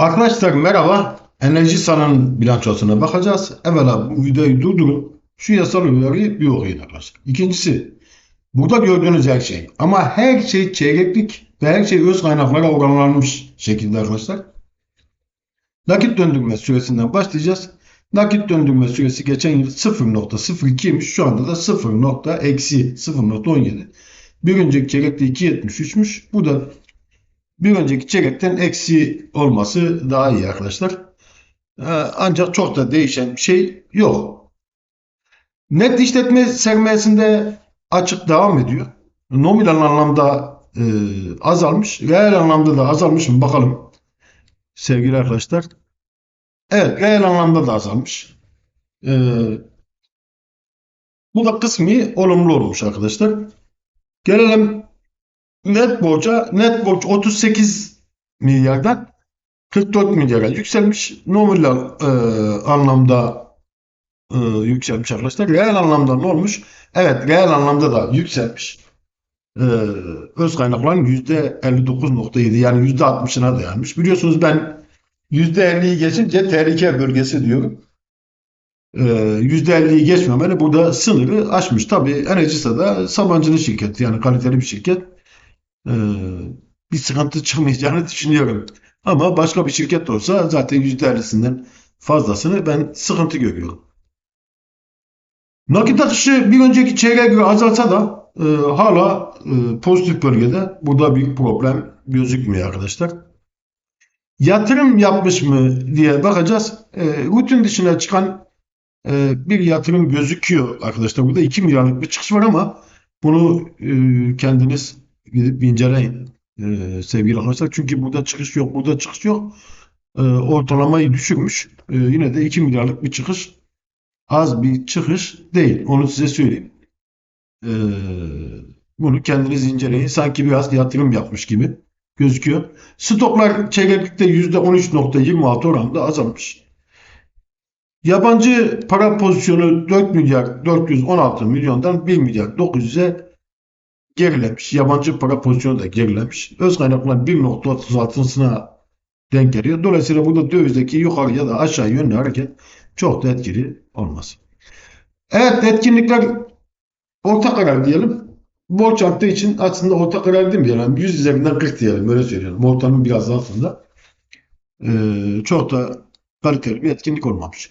Arkadaşlar merhaba. Enerji San'ın bilançosuna bakacağız. Evvela bu videoyu durdurup şu yasal uyarıyı bir okuyun arkadaşlar. İkincisi, burada gördüğünüz her şey ama her şey çeyreklik ve her şey öz kaynaklara oranlanmış şekilde arkadaşlar. Nakit döndürme süresinden başlayacağız. Nakit döndürme süresi geçen yıl 0.02'ymiş. Şu anda da 0.0.17. Bir önceki çeyrekte 2.73'müş. Bu da bir önceki çeyrekten eksi olması daha iyi arkadaşlar. Ee, Ancak çok da değişen bir şey yok. Net işletme sermayesinde açık devam ediyor. Nominal anlamda e, azalmış. Reel anlamda da azalmış mı bakalım sevgili arkadaşlar. Evet reel anlamda da azalmış. Ee, bu da kısmi olumlu olmuş arkadaşlar. Gelelim net borca. Net borç 38 milyardan 44 milyara yükselmiş. Nominal e, anlamda e, yükselmiş arkadaşlar. Reel anlamda ne olmuş? Evet reel anlamda da yükselmiş. E, öz kaynakların %59.7 yani %60'ına dayanmış. Biliyorsunuz ben %50'yi geçince tehlike bölgesi diyorum. Ee, %50'yi geçmemeli burada sınırı aşmış. Tabii Enerjisa da Sabancı'nın şirketi yani kaliteli bir şirket. Ee, bir sıkıntı çıkmayacağını düşünüyorum. Ama başka bir şirket olsa zaten %50'sinden fazlasını ben sıkıntı görüyorum. Nakit akışı bir önceki çeyreğe göre azalsa da e, hala e, pozitif bölgede. Burada bir problem gözükmüyor arkadaşlar. Yatırım yapmış mı diye bakacağız. E, rutin dışına çıkan e, bir yatırım gözüküyor arkadaşlar. Burada 2 milyarlık bir çıkış var ama bunu e, kendiniz gidip inceleyin e, sevgili arkadaşlar. Çünkü burada çıkış yok, burada çıkış yok. E, ortalamayı düşürmüş. E, yine de 2 milyarlık bir çıkış az bir çıkış değil. Onu size söyleyeyim. E, bunu kendiniz inceleyin. Sanki biraz yatırım yapmış gibi gözüküyor. Stoklar çeyreklikte %13.26 oranında azalmış. Yabancı para pozisyonu 4 milyar 416 milyondan 1 milyar 900'e gerilemiş. Yabancı para pozisyonu da gerilemiş. Öz kaynaklar 1.36'sına denk geliyor. Dolayısıyla burada dövizdeki yukarı ya da aşağı yönlü hareket çok da etkili olmaz. Evet etkinlikler orta karar diyelim. Borç arttığı için aslında orta karar demeyelim. Yani 100 üzerinden 40 diyelim. Öyle söyleyelim. Ortanın biraz altında. Ee, çok da kaliteli bir etkinlik olmamış.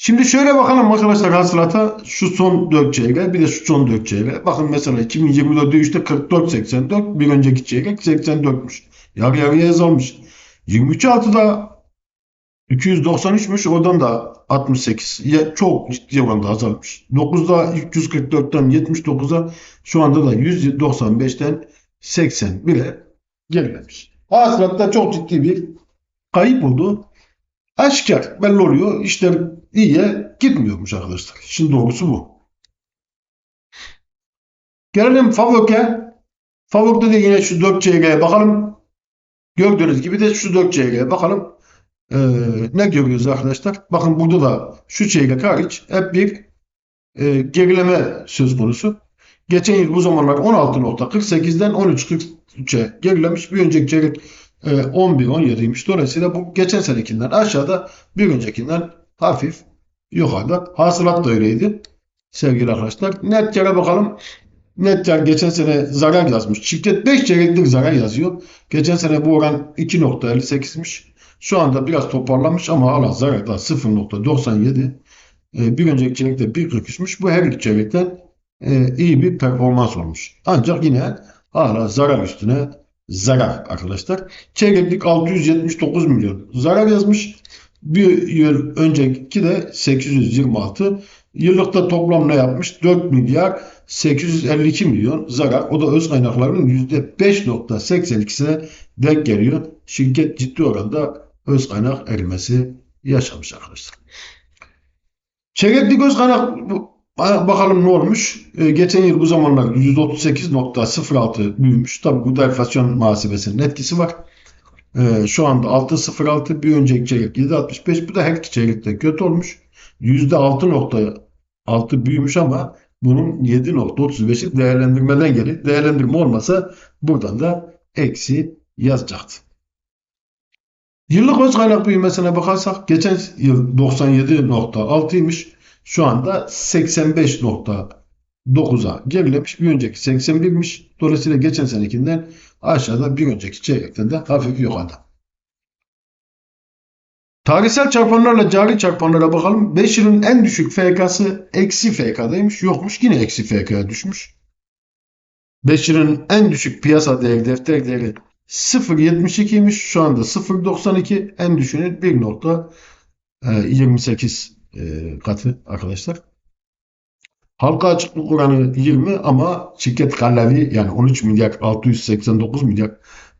Şimdi şöyle bakalım arkadaşlar hasılata şu son 4 çeyrek bir de şu son 4 çeyrek. Bakın mesela 2024'de 3'te 44-84 bir önceki çeyrek 84'müş. Yarı yarıya azalmış. 23 altıda 293'müş oradan da 68. Ya, çok ciddi oranda azalmış. 9'da 344'ten 79'a şu anda da 195'ten 80 bile gerilemiş. Hasılatta çok ciddi bir kayıp oldu. Aşikar belli oluyor. İşler iyiye gitmiyormuş arkadaşlar. Şimdi doğrusu bu. Gelelim Favok'e. Favok'ta da yine şu 4 çeyreğe bakalım. Gördüğünüz gibi de şu 4 çeyreğe bakalım. Ee, ne görüyoruz arkadaşlar? Bakın burada da şu çeyrek hariç hep bir e, gerileme söz konusu. Geçen yıl bu zamanlar 16.48'den 13.43'e gerilemiş. Bir önceki çeyrek e, 11-17'ymiş. Dolayısıyla bu geçen senekinden aşağıda bir öncekinden hafif yukarıda. Hasılat da öyleydi. Sevgili arkadaşlar. Net kere bakalım. Net kar geçen sene zarar yazmış. Şirket 5 çeyreklik zarar yazıyor. Geçen sene bu oran 2.58'miş. Şu anda biraz toparlamış ama hala zararda 0.97. E, bir önceki çeyrekte 1.43'müş. Bu her iki çeyrekten e, iyi bir performans olmuş. Ancak yine hala zarar üstüne zarar arkadaşlar. Çeyreklik 679 milyon zarar yazmış. Bir yıl önceki de 826. Yıllıkta toplam ne yapmış? 4 milyar 852 milyon zarar. O da öz kaynaklarının %5.82'sine denk geliyor. Şirket ciddi oranda öz kaynak erimesi yaşamış arkadaşlar. Çeyreklik öz kaynak bakalım ne olmuş. Ee, geçen yıl bu zamanlar %38.06 büyümüş. Tabi bu da enflasyon muhasebesinin etkisi var. Ee, şu anda 6.06 bir önceki çeyrek 7.65 bu da her iki çeyrekte kötü olmuş. %6.6 büyümüş ama bunun 7.35'i değerlendirmeden gelir. Değerlendirme olmasa buradan da eksi yazacaktı. Yıllık öz kaynak büyümesine bakarsak geçen yıl 97.6'ymış. Şu anda 85.9'a gerilemiş. Bir önceki 81'miş. Dolayısıyla geçen senekinden aşağıda bir önceki çeyrekten de hafif yukarıda. Tarihsel çarpanlarla cari çarpanlara bakalım. 5 yılın en düşük FK'sı eksi FK'daymış. Yokmuş yine eksi FK'ya düşmüş. 5 yılın en düşük piyasa değeri, defter değeri 0.72'ymiş. Şu anda 0.92. En düşüğünün 1.28 e, katı arkadaşlar. Halka açıklık oranı 20 ama şirket kalevi yani 13 milyar 689 milyar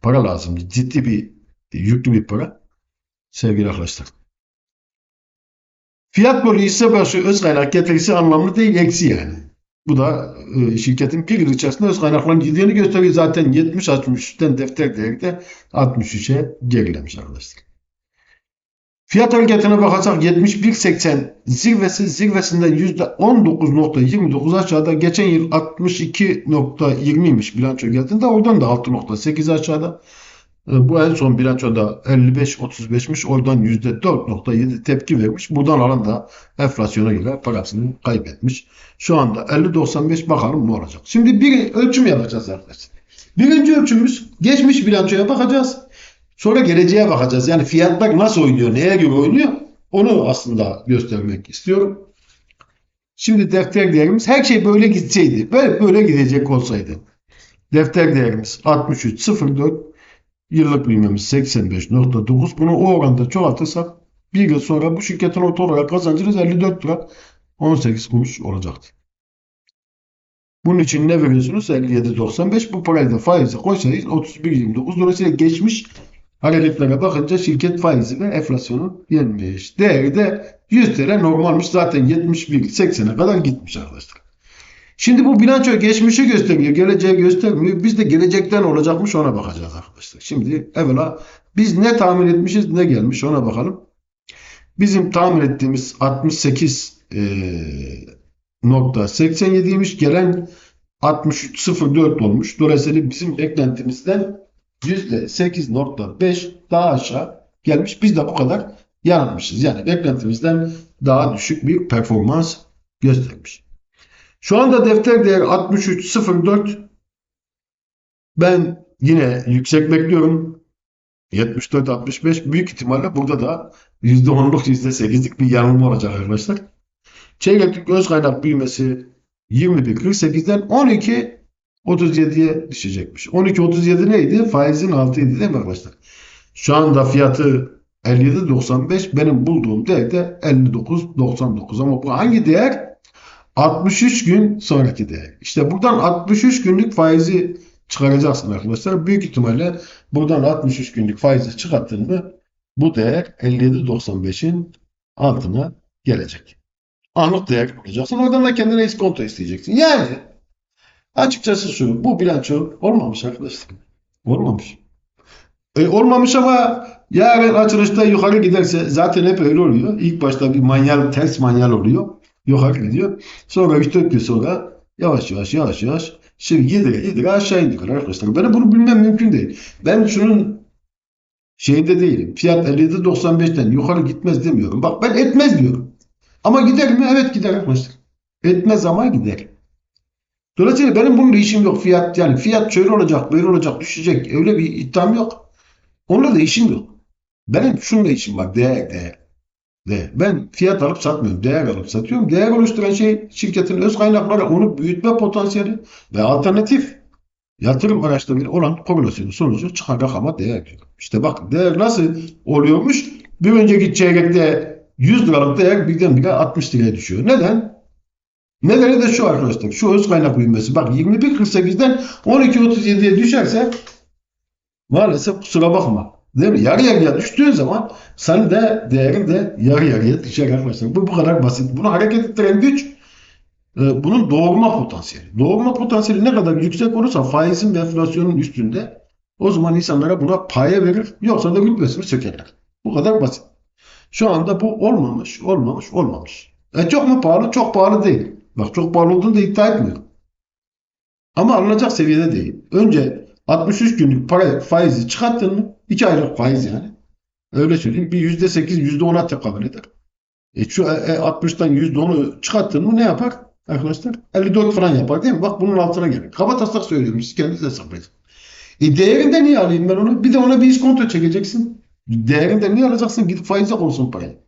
para lazım. Ciddi bir yüklü bir para sevgili arkadaşlar. Fiyat bölü hisse başı öz kaynak getirisi anlamlı değil eksi yani. Bu da e, şirketin bir yıl içerisinde öz kaynakların gidiğini gösteriyor. Zaten 70-63'ten defter değeri de 63'e gerilemiş arkadaşlar. Fiyat hareketine bakarsak 71.80 zirvesi zirvesinden %19.29 aşağıda. Geçen yıl 62.20'ymiş bilanço geldiğinde oradan da 6.8 aşağıda. E, Bu en son bilançoda 55-35'miş. Oradan %4.7 tepki vermiş. Buradan alan da enflasyona göre parasını kaybetmiş. Şu anda 50-95 bakalım ne olacak. Şimdi bir ölçüm yapacağız arkadaşlar. Birinci ölçümümüz geçmiş bilançoya bakacağız. Sonra geleceğe bakacağız. Yani fiyatlar nasıl oynuyor, neye göre oynuyor onu aslında göstermek istiyorum. Şimdi defter değerimiz her şey böyle gitseydi, böyle, böyle gidecek olsaydı. Defter değerimiz 63.04 Yıllık büyümemiz 85.9. Bunu o oranda çoğaltırsak bir yıl sonra bu şirketin orta olarak kazancınız 54 lira 18 kuruş olacaktı. Bunun için ne veriyorsunuz? 57.95. Bu parayı da faize koysanız 31.29. Dolayısıyla geçmiş hareketlere bakınca şirket faizi ve enflasyonu yenmiş. Değeri de 100 TL normalmiş. Zaten 71.80'e kadar gitmiş arkadaşlar. Şimdi bu bilanço geçmişi gösteriyor, geleceği göstermiyor. Biz de gelecekten olacakmış ona bakacağız arkadaşlar. Şimdi evvela biz ne tahmin etmişiz ne gelmiş ona bakalım. Bizim tahmin ettiğimiz 68 e, nokta 87'ymiş. Gelen 63.04 olmuş. Dolayısıyla bizim beklentimizden %8.5 daha aşağı gelmiş. Biz de bu kadar yanılmışız. Yani beklentimizden daha düşük bir performans göstermiş. Şu anda defter değeri 63.04. Ben yine yüksek bekliyorum. 74-65 büyük ihtimalle burada da %10'luk %8'lik bir yanılma olacak arkadaşlar. Çeyreklik öz kaynak büyümesi 21.48'den 12.37'ye düşecekmiş. 12.37 neydi? Faizin altıydı değil mi arkadaşlar? Şu anda fiyatı 57.95 benim bulduğum değer de 59.99 ama bu hangi değer? 63 gün sonraki değer. İşte buradan 63 günlük faizi çıkaracaksın arkadaşlar. Büyük ihtimalle buradan 63 günlük faizi çıkarttın mı bu değer 57.95'in altına gelecek. Anlık değer bulacaksın. Oradan da kendine iskonto isteyeceksin. Yani açıkçası şu bu bilanço olmamış arkadaşlar. Olmamış. E, olmamış ama yarın açılışta yukarı giderse zaten hep öyle oluyor. İlk başta bir manyal, ters manyal oluyor. Yukarı gidiyor. Sonra 3-4 gün sonra yavaş yavaş yavaş yavaş şimdi yedire yedire aşağı indiriyor arkadaşlar. Ben bunu bilmem mümkün değil. Ben şunun şeyinde değilim. Fiyat 57.95'ten yukarı gitmez demiyorum. Bak ben etmez diyorum. Ama gider mi? Evet gider arkadaşlar. Etmez ama gider. Dolayısıyla benim bununla işim yok. Fiyat yani fiyat şöyle olacak, böyle olacak, düşecek. Öyle bir iddiam yok. Onunla da işim yok. Benim şununla işim var. Değer, değer. Değer. Ben fiyat alıp satmıyorum. Değer alıp satıyorum. Değer oluşturan şey şirketin öz kaynakları, onu büyütme potansiyeli ve alternatif yatırım araçlarıyla olan kombinasyonu sonucu çıkan rakama değer diyor. İşte bak değer nasıl oluyormuş? Bir önceki çeyrekte 100 liralık değer birdenbire 60 liraya düşüyor. Neden? Nedeni de şu arkadaşlar. Şu öz kaynak büyümesi. Bak 21.48'den 12.37'ye düşerse maalesef kusura bakma. Değil mi? Yarı yarıya düştüğün zaman senin de değerin de yarı yarıya düşer arkadaşlar. Bu bu kadar basit. Bunu hareket ettiren güç e, bunun doğurma potansiyeli. Doğurma potansiyeli ne kadar yüksek olursa faizin ve enflasyonun üstünde o zaman insanlara buna paye verir. Yoksa da rütbesini sökerler. Bu kadar basit. Şu anda bu olmamış, olmamış, olmamış. E çok mu pahalı? Çok pahalı değil. Bak çok pahalı olduğunu da iddia etmiyorum. Ama alınacak seviyede değil. Önce 63 günlük para faizi çıkarttın mı? 2 aylık faiz yani. Öyle söyleyeyim. Bir yüzde sekiz, yüzde ona tekabül eder. E şu e, e, 60'tan yüzde onu çıkarttın mı ne yapar arkadaşlar? 54 falan yapar değil mi? Bak bunun altına gelir. Kaba taslak söylüyorum. Siz kendiniz hesaplayın. E değerinde niye alayım ben onu? Bir de ona bir iskonto çekeceksin. Değerinde niye alacaksın? Gidip faize olsun parayı.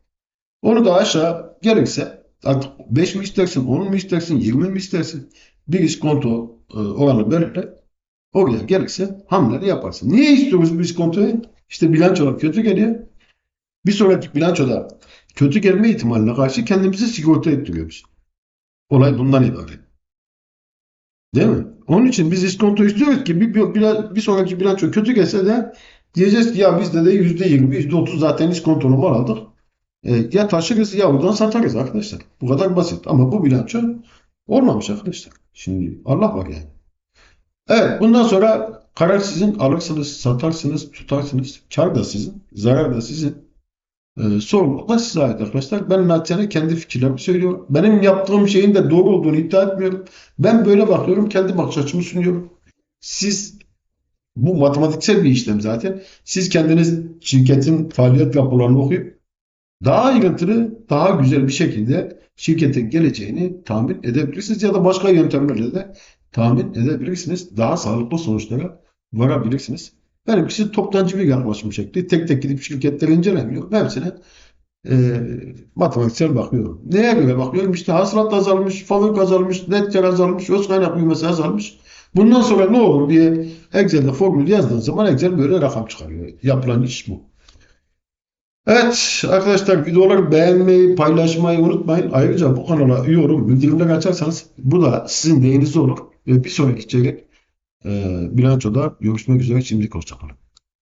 Onu da aşağı gerekse artık 5 mi istersin, 10 mu istersin, 20 mi istersin? Bir iskonto e, oranı belirle. Oraya gerekse hamleleri yaparsın. Niye istiyoruz bu iskontoyu? İşte bilançolar kötü geliyor. Bir sonraki bilançoda kötü gelme ihtimaline karşı kendimizi sigorta ettiriyoruz. Olay bundan ibaret. Değil mi? Onun için biz iskonto istiyoruz ki bir, bir, bir, sonraki bilanço kötü gelse de diyeceğiz ki ya bizde de %20, %30 zaten iskontonu mal aldık. E, ya taşırız ya oradan satarız arkadaşlar. Bu kadar basit. Ama bu bilanço olmamış arkadaşlar. Şimdi Allah var yani. Evet bundan sonra karar sizin. Alırsınız, satarsınız, tutarsınız. Kar da sizin, zarar da sizin. Ee, sorumluluk da size ait arkadaşlar. Ben naçizane kendi fikirlerimi söylüyorum. Benim yaptığım şeyin de doğru olduğunu iddia etmiyorum. Ben böyle bakıyorum. Kendi bakış açımı sunuyorum. Siz bu matematiksel bir işlem zaten. Siz kendiniz şirketin faaliyet raporlarını okuyup daha ayrıntılı, daha güzel bir şekilde şirketin geleceğini tahmin edebilirsiniz ya da başka yöntemlerle de tahmin edebilirsiniz. Daha sağlıklı sonuçlara varabilirsiniz. Benimkisi toptancı bir yaklaşım şekli. Tek tek gidip şirketleri incelemiyorum. Hepsine e, matematiksel bakıyorum. Neye göre bakıyorum? İşte hasılat azalmış, fabrik azalmış, net kar azalmış, öz kaynak büyümesi azalmış. Bundan sonra ne olur diye Excel'de formül yazdığın zaman Excel böyle rakam çıkarıyor. Yapılan iş bu. Evet arkadaşlar videoları beğenmeyi, paylaşmayı unutmayın. Ayrıca bu kanala üye olun, bildirimleri açarsanız bu da sizin lehinize olur. Ve bir sonraki çeyrek e, bilançoda görüşmek üzere. Şimdilik hoşçakalın.